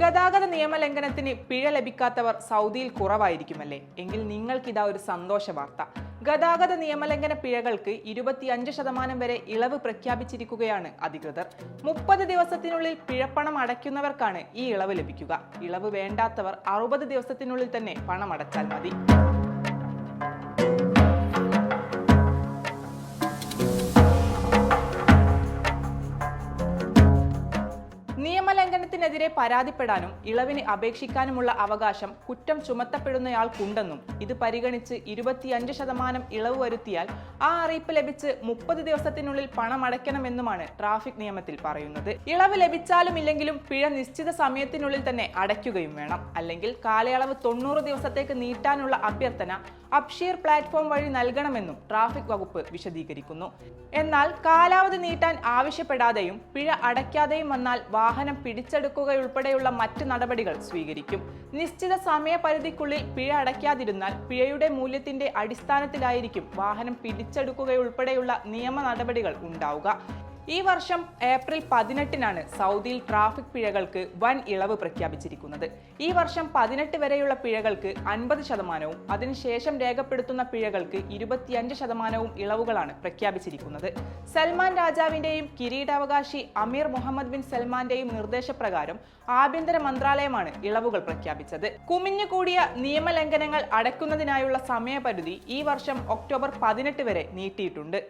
ഗതാഗത നിയമലംഘനത്തിന് പിഴ ലഭിക്കാത്തവർ സൗദിയിൽ കുറവായിരിക്കുമല്ലേ? എങ്കിൽ നിങ്ങൾക്കിതാ ഒരു സന്തോഷ വാർത്ത. ഗതാഗത നിയമലംഘന പിഴകൾക്ക് ഇരുപത്തിയഞ്ച് ശതമാനം വരെ ഇളവ് പ്രഖ്യാപിച്ചിരിക്കുകയാണ് അധികൃതർ. മുപ്പത് ദിവസത്തിനുള്ളിൽ പിഴപ്പണം അടയ്ക്കുന്നവർക്കാണ് ഈ ഇളവ് ലഭിക്കുക. ഇളവ് വേണ്ടാത്തവർ അറുപത് ദിവസത്തിനുള്ളിൽ തന്നെ പണം അടച്ചാൽ മതി. നിയമലംഘനത്തിനെതിരെ പരാതിപ്പെടാനും ഇളവിന് അപേക്ഷിക്കാനുമുള്ള അവകാശം കുറ്റം ചുമത്തപ്പെടുന്നയാൾക്കുണ്ടെന്നും ഇത് പരിഗണിച്ച് ഇരുപത്തിയഞ്ച് ശതമാനം ഇളവ് വരുത്തിയാൽ ആ അറിയിപ്പ് ലഭിച്ച് മുപ്പത് ദിവസത്തിനുള്ളിൽ പണം അടയ്ക്കണമെന്നുമാണ് ട്രാഫിക് നിയമത്തിൽ പറയുന്നത്. ഇളവ് ലഭിച്ചാലും ഇല്ലെങ്കിലും പിഴ നിശ്ചിത സമയത്തിനുള്ളിൽ തന്നെ അടയ്ക്കുകയും വേണം. അല്ലെങ്കിൽ കാലയളവ് തൊണ്ണൂറ് ദിവസത്തേക്ക് നീട്ടാനുള്ള അഭ്യർത്ഥന അപ്ഷീർ പ്ലാറ്റ്ഫോം വഴി നൽകണമെന്നും ട്രാഫിക് വകുപ്പ് വിശദീകരിക്കുന്നു. എന്നാൽ കാലാവധി നീട്ടാൻ ആവശ്യപ്പെടാതെയും പിഴ അടയ്ക്കാതെയും വന്നാൽ വാഹനം പിടിച്ചെടുക്കുകയുൾപ്പെടെയുള്ള മറ്റ് നടപടികൾ സ്വീകരിക്കും. നിശ്ചിത സമയപരിധിക്കുള്ളിൽ പിഴ അടയ്ക്കാതിരുന്നാൽ പിഴയുടെ മൂല്യത്തിന്റെ അടിസ്ഥാനത്തിലായിരിക്കും വാഹനം പിടിച്ചെടുക്കുകയുൾപ്പെടെയുള്ള നിയമ നടപടികൾ ഉണ്ടാവുക. ഈ വർഷം ഏപ്രിൽ പതിനെട്ടിനാണ് സൗദിയിൽ ട്രാഫിക് പിഴകൾക്ക് വൻ ഇളവ് പ്രഖ്യാപിച്ചിരിക്കുന്നത്. ഈ വർഷം പതിനെട്ട് വരെയുള്ള പിഴകൾക്ക് അൻപത് ശതമാനവും അതിനുശേഷം രേഖപ്പെടുത്തുന്ന പിഴകൾക്ക് ഇരുപത്തിയഞ്ച് ശതമാനവും ഇളവുകളാണ് പ്രഖ്യാപിച്ചിരിക്കുന്നത്. സൽമാൻ രാജാവിന്റെയും കിരീടാവകാശി അമീർ മുഹമ്മദ് ബിൻ സൽമാന്റെയും നിർദ്ദേശപ്രകാരം ആഭ്യന്തര മന്ത്രാലയമാണ് ഇളവുകൾ പ്രഖ്യാപിച്ചത്. കുമിഞ്ഞുകൂടിയ നിയമലംഘനങ്ങൾ അടയ്ക്കുന്നതിനായുള്ള സമയപരിധി ഈ വർഷം ഒക്ടോബർ പതിനെട്ട് വരെ നീട്ടിയിട്ടുണ്ട്.